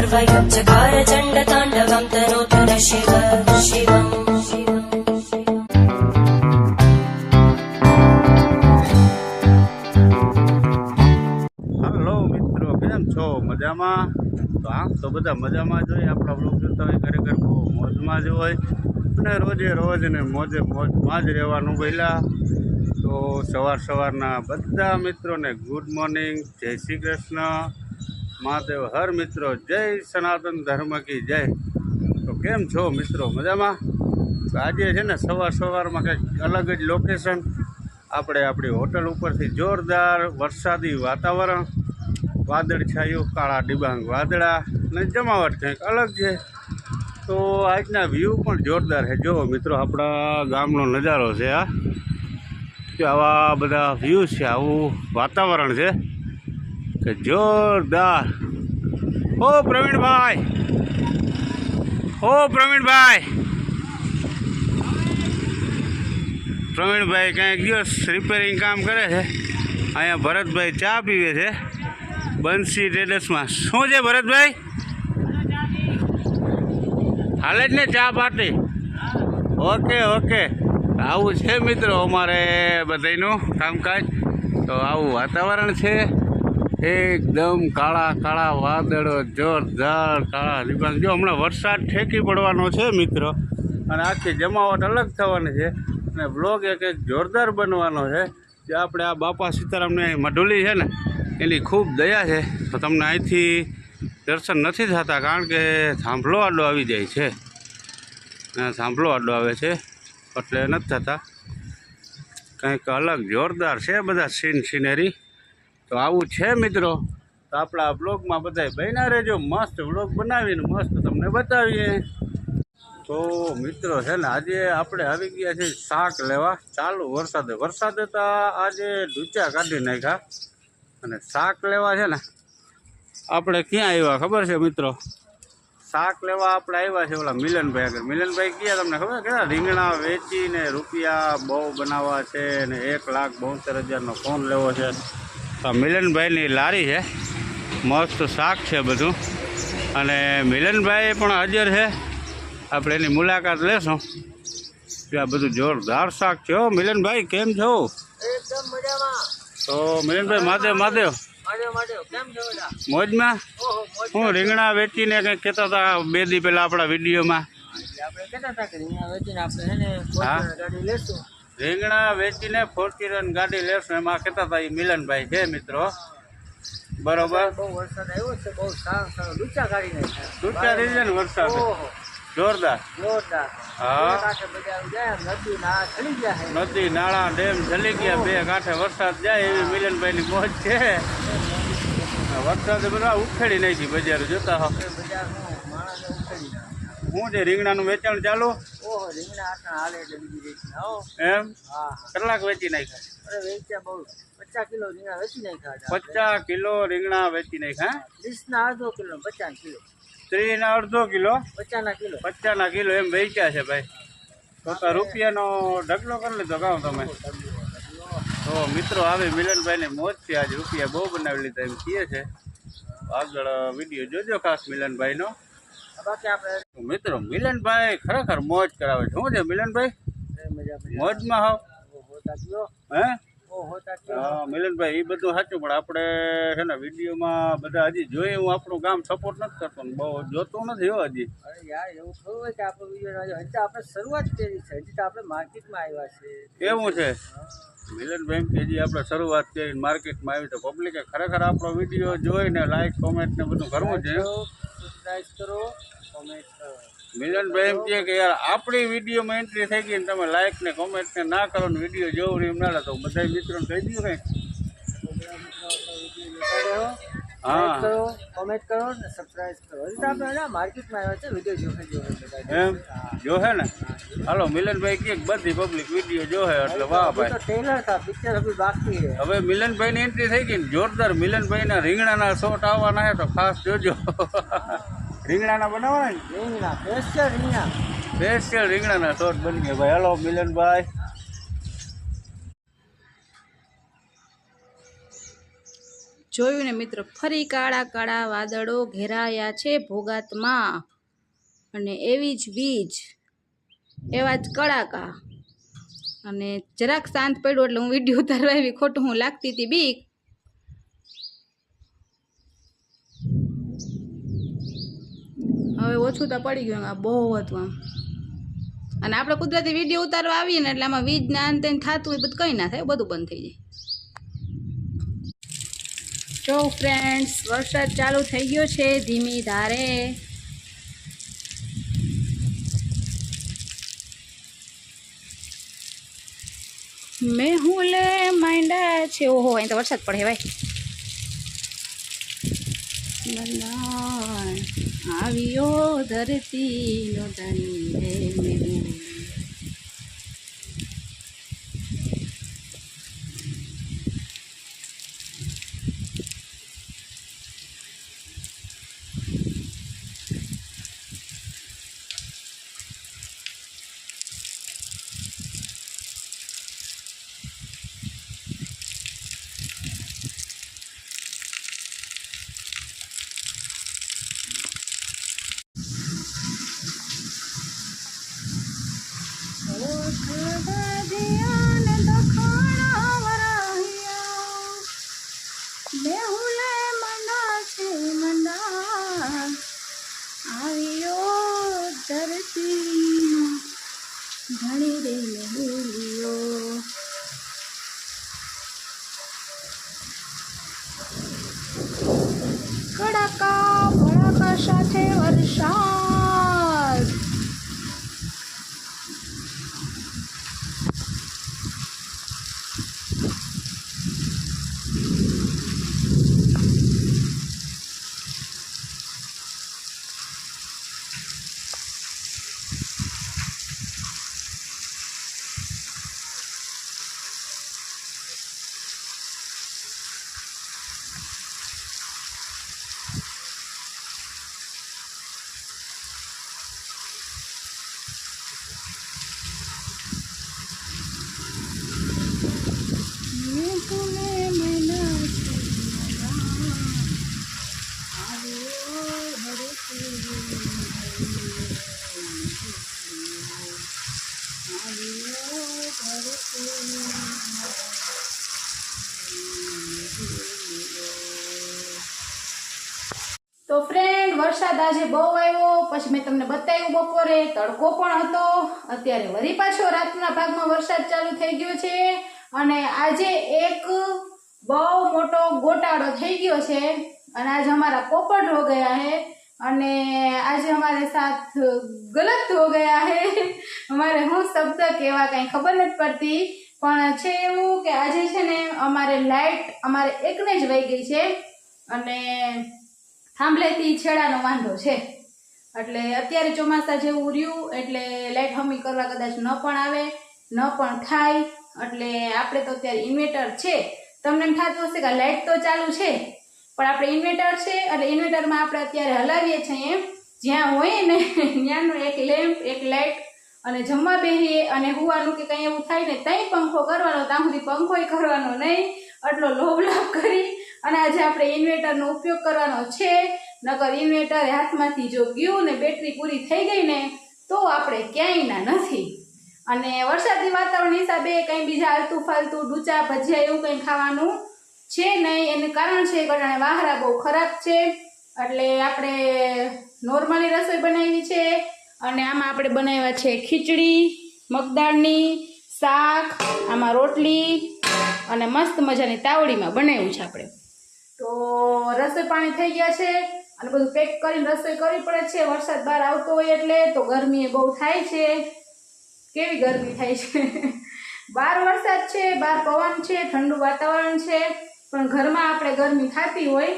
सर्वयं चकार चण्डताण्डवं तनोतु शिव शिवम् હલો મિત્રો કેમ છો મજામાં તો આમ તો બધા મજામાં જ હોય આપણા બ્લોગ જોતા હોય ખરેખર બહુ મોજમાં જ હોય અને રોજે રોજ ને મોજે મોજમાં જ રહેવાનું પહેલાં તો સવાર સવારના બધા મિત્રોને ગુડ મોર્નિંગ જય શ્રી કૃષ્ણ મહાદેવ, હર મિત્રો, જય સનાતન ધર્મ કી જય. તો કેમ છો મિત્રો? મજામાં? તો આજે છે ને સવાર સવારમાં કંઈક અલગ જ લોકેશન આપણે આપણી હોટલ ઉપરથી જોરદાર વરસાદી વાતાવરણ. વાદળ છાયું, કાળા ડિબાંગ વાદળા ને જમાવટ કંઈક અલગ છે. તો આજના વ્યૂ પણ જોરદાર છે. જો મિત્રો, આપણા ગામનો નજારો છે આ આવા બધા વ્યૂ છે, આવું વાતાવરણ છે. કે જોરદાર. ઓ પ્રવીણભાઈ. ઓ પ્રવીણભાઈ. પ્રવીણભાઈ કંઈક દિવસ રિપેરિંગ કામ કરે છે. અહીંયા ભરતભાઈ ચા પીવે છે. બંસી ટ્રેડર્સમાં. શું છે ભરતભાઈ? હાલે જ ને ચા પાર્ટી? Okay okay. આવું છે મિત્રો અમારે બધાનું કામકાજ. તો આવું વાતાવરણ છે. એકદમ કાળા કાળા વાદળો, જોરદાર કાળા રિબાંગ જો હમણાં વરસાદ ઠેકી પડવાનો છે મિત્રો, અને આખી જમાવટ અલગ થવાની છે. અને બ્લોગ એક એક જોરદાર બનવાનો છે. જે આપણે આ બાપા સીતારામને મઢુલી છે ને, એની ખૂબ દયા છે. તો તમને અહીંથી દર્શન નથી થતા, કારણ કે થાંભલો આડો આવી જાય છે. થાંભલો આડો આવે છે, એટલે નથી થતા. કંઈક અલગ જોરદાર છે બધા સીન સિનેરી તો આવું છે મિત્રો? તો આપણા બ્લોગમાં બધા બન્યા રહેજો. મસ્ત બ્લોગ બનાવીને મસ્ત તમને બતાવીએ. તો મિત્રો છે ને, આજે આપણે આવી ગયા છે શાક લેવા. ચાલુ વરસાદે. વરસાદે તો આજે ડૂચા કાઢી નાખ્યા. અને શાક લેવા છે ને, આપણે ક્યાં આવ્યા ખબર છે મિત્રો? શાક લેવા આપણે આવ્યા છે ઓલા મિલનભાઈ આગળ. મિલનભાઈ ક્યાં તમને ખબર? કે રીંગણા વેચીને રૂપિયા બહુ બનાવવા છે ને એક લાખ બોતેર હજારનો ફોન લેવો છે. આ મિલનભાઈની લારી છે. મસ્ત શાક છે બધું. અને મિલનભાઈ પણ હાજર છે. આપણે એની મુલાકાત લેશું. આ બધું જોરદાર શાક છે. હો મિલનભાઈ કેમ છો? મજામાં. તો મિલનભાઈ છો બધા? મોજમાં? હું રીંગણા વેચીને કંઈક કહેતા હતા બે દી પહેલાં આપણા વિડીયોમાં. આપણે કહેતા હતા કે અહીંયા વેચીને આપણે હા. ગાડી લેશું. રીંગણા વેચીને ફોર્ચ્યુનર ગાડી લેશું. એમાં કહેતા હતા એ મિલનભાઈ છે મિત્રો. બરોબર? બહુ વરસાદ આવ્યો છે બહુ સારો સારો લૂચા નાખ્યા તૂટ્યા રહી વરસાદ. જોરદાર. જોરદાર. હા. નદી નાળા ડેમ જલી ગયા. બે કાંઠે વરસાદ જાય એવી મિલનભાઈ ની મોજ છે. વરસાદ બધા ઉખેડી નાખી બજાર જોતા હો આપણે બજારમાં માણસને ઉખેડી નાખે. શું છે રીંગણાનું વેચાણ ચાલુ? ઓહો રીંગણા આટલા હાલે વેચી એમ હા. હા. કેટલાક વેચી નાખ્યા? અરે વેચ્યા બહુ. પચાસ કિલો રીંગણા વેચી નાખ્યા પચાસ કિલો રીંગણા વેચી નાખ્યા ત્રીસના અડધો કિલો પચાસ કિલો. ત્રીસના અડધો કિલો? પચાસના કિલો. પચાસના કિલો એમ વેચ્યા છે ભાઈ. તો તો રૂપિયાનો ઢગલો કરી લીધો કહો તમે? તો મિત્રો આવે મિલનભાઈને મોજ છે. આજે રૂપિયા બહુ બનાવી લીધા એમ કહે છે. આગળ વીડિયો જોજો ખાસ મિલનભાઈનો. બાકી આપણે મિત્રો, મિલનભાઈ ખરેખર મોજ કરાવે છે. શું છે મિલનભાઈ? મોજમાં હાવ હે? મિલનભાઈ એ બધું સાચું, પણ આપણે છે ને વિડીયોમાં બધા હજી જોઈએ. હું આપણું ગામ સપોર્ટ નથી કરતો બહુ જોતો નથી હો હજી. યાર એવું થયું હોય કે આપણે વીડિયો હજી આપણે શરૂઆત કરી છે તો આપણે માર્કેટમાં આવ્યા છે. કેવું છે મિલનભાઈ કે જે આપણે શરૂઆત કરી માર્કેટમાં આવી તો પબ્લિકે ખરેખર આપણો વીડિયો જોઈને લાઈક કોમેન્ટ ને બધું કરવું જોઈએ સબસ્ક્રાઇબ કરો કોમેન્ટ કરો. મિલનભાઈ એમ કહે કે યાર આપણી વિડીયોમાં એન્ટ્રી થઈ ગઈ ને તમે લાઈક ને કોમેન્ટ ને ના કરો ને વીડિયો જોવું ને એમ ના તો બધા મિત્રોને કહી દઉં કંઈ હા. કોમેન્ટ કરો ને સબસ્ક્રાઇબ કરો. માર્કેટમાં આવ્યા છે વીડિયો જોખે જોવે એમ? જોશે ને? હાલો મિલનભાઈ કે બધી પબ્લિક વીડિયો જોશે એટલે વાહ ભાઈ તો ટ્રેલર થા પિક્ચર હવે બાકી છે. હવે મિલનભાઈની એન્ટ્રી થઈ ગઈ ને જોરદાર મિલનભાઈના રીંગણાના શોટ આવવાના છે તો ખાસ જોજો. રીંગણાના બનાવવાના રીંગણા સ્પેશિયલ રીંગણા. સ્પેશિયલ રીંગણાના શોટ બની ગયા ભાઈ. હાલો મિલનભાઈ. જોયું ને મિત્રો, ફરી કાળા કાળા વાદળો ઘેરાયા છે ભોગાતમાં. અને એવી જ વીજ, એવા જ કડાકા. અને જરાક શાંત પડ્યું એટલે હું વીડિયો ઉતારવા એવી ખોટું હું લાગતી હતી બીક. હવે ઓછું તો પડી ગયું આ બહુ હતું આમ. અને આપણે કુદરતી વીડિયો ઉતારવા આવીએ ને એટલે આમાં વીજ ના અંતે થતું હોય બધું કંઈ ના થાય બધું બંધ થઈ જાય. જો ફ્રેન્ડ્સ વરસાદ ચાલુ થઈ ગયો છે, ધીમી ધારે. મેહુલે માંડા છે? ઓહો, અહીં તો વરસાદ પડે ભાઈ. આવ્યો ધરતી નો તો ફ્રેન્ડ વરસાદ આજે બહુ આવ્યો. પછી મેં તમને બતાવ્યું બપોરે, તડકો પણ હતો. અત્યારે વરી પાછો રાતના ભાગમાં વરસાદ ચાલુ થઈ ગયો છે. અને આજે એક બહુ મોટો ગોટાળો થઈ ગયો છે. અને આજે અમારા પોપટ હો ગયા હે અને આજે અમારે સાથ ગલત હો ગયા હે. અમારે હું શબ્દ કેવા કાંઈ ખબર નથી પડતી. પણ છે એવું કે આજે છે ને અમારે લાઇટ અમારે એકને જ વહી ગઈ છે. અને થાંભલેથી છેડાનો વાંધો છે. એટલે અત્યારે ચોમાસા જેવું રહ્યું, એટલે લાઇટ હમી કરવા કદાચ ન પણ આવે, ન પણ થાય. એટલે આપણે તો અત્યારે ઇન્વેટર છે. તમને એમ થતું હશે કે લાઇટ તો ચાલુ છે? પણ આપણે ઇન્વેટર છે, એટલે ઇન્વેટરમાં આપણે અત્યારે હલાવીએ છીએ. જ્યાં હોય ને, ત્યાંનું એક લેમ્પ એક લાઇટ અને જમવા બેસીએ અને હુવાનું કે કંઈ એવું થાય ને ત્યાં પંખો કરવાનો, ત્યાં સુધી પંખોય કરવાનો નહીં. આટલો લોભ લાભ કરી અને આજે આપણે ઇન્વેટરનો ઉપયોગ કરવાનો છે. નકર ઇન્વેટર હાથમાંથી જો ગયું ને બેટરી પૂરી થઈ ગઈ ને, તો આપણે ક્યાંયના નથી. અને વરસાદી વાતાવરણ હિસાબે કંઈ બીજા આલતું ફાલતું ડૂચા ભજીયા એવું કંઈ ખાવાનું છે નહીં, એનું કારણ છે કારણે વાહરા બહુ ખરાબ છે. એટલે આપણે નોર્મલી રસોઈ બનાવી છે અને આમાં આપણે બનાવ્યા છે ખીચડી, મગદાળની, શાક, આમાં રોટલી અને મસ્ત મજાની તાવડીમાં બનાવ્યું છે આપણે. તો રસોઈ પાણી થઈ ગયા છે અને બધું પેક કરીને રસોઈ કરવી પડે છે. વરસાદ બહાર આવતો હોય એટલે તો ગરમી બહુ થાય છે. કેવી ગરમી થાય છે? બહાર વરસાદ છે બહાર પવન છે, ઠંડુ વાતાવરણ છે. પણ ઘરમાં આપણે ગરમી ખાતી હોય,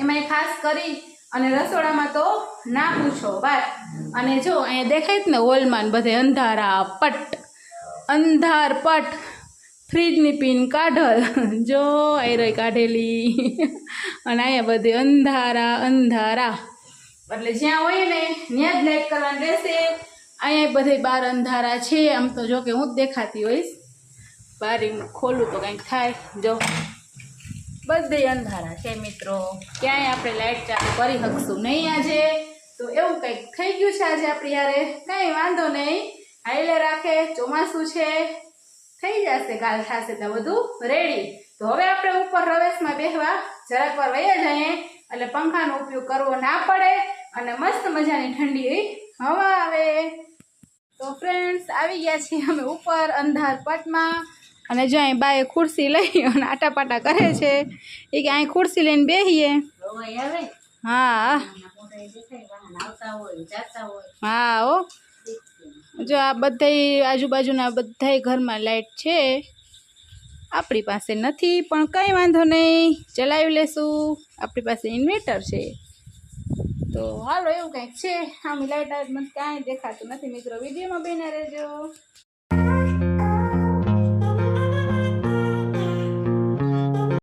એમાં ખાસ કરી અને રસોડામાં તો ના પૂછો, વાત. અને જો, અહીંયા દેખાય જ ને હોલમાં ને બધે અંધારા, પટ, અંધાર પટ, ફ્રીજની પિન કાઢલ, જો, આયરોય કાઢેલી. અને અહીંયા બધે અંધારા અંધારા. એટલે જ્યાં હોય ને, ત્યાં જ લાઈટ કરવાની રહેશે. અહીંયા બધે બાર અંધારા છે, આમ તો જો કે હું જ દેખાતી હોઈશ. બારી ખોલું તો કંઈક થાય. જો. બધે અંધારા છે મિત્રો. ક્યાંય આપણે લાઇટ ચાલુ કરી શકશું નહીં આજે. તો એવું કંઈક થઈ ગયું છે આજે આપણી યારે કંઈ વાંધો નહીં. હાઈલે રાખે, ચોમાસું છે. થઈ જશે, ગાલ થશે તો બધું રેડી તો હવે આપણે ઉપર રવેશમાં બેસવા જરાક વાર વયા જઈએ એટલે પંખાનો ઉપયોગ કરવો ના પડે અને મસ્ત મજાની ઠંડી હવા આવે. તો ફ્રેન્ડ્સ આવી ગયા છીએ અમે ઉપર અંધાર પટમાં. અને જો અહીં બાએ ખુરશી લઈ અને આટાપાટા કરે છે, એ કે અહીં ખુરશી લઈને બેસીએ હા. હા, હો. જો આ બધાય આજુબાજુના બધાય ઘરમાં લાઇટ છે. આપણી પાસે નથી, પણ કંઈ વાંધો નહીં. ચલાવી લેશું. આપણી પાસે ઇન્વેટર છે. તો હાલો, એવું કંઈક છે. આમ આજ મને કાંઈ દેખાતું નથી. મિત્રો, વિડીયોમાં બેના રહેજો.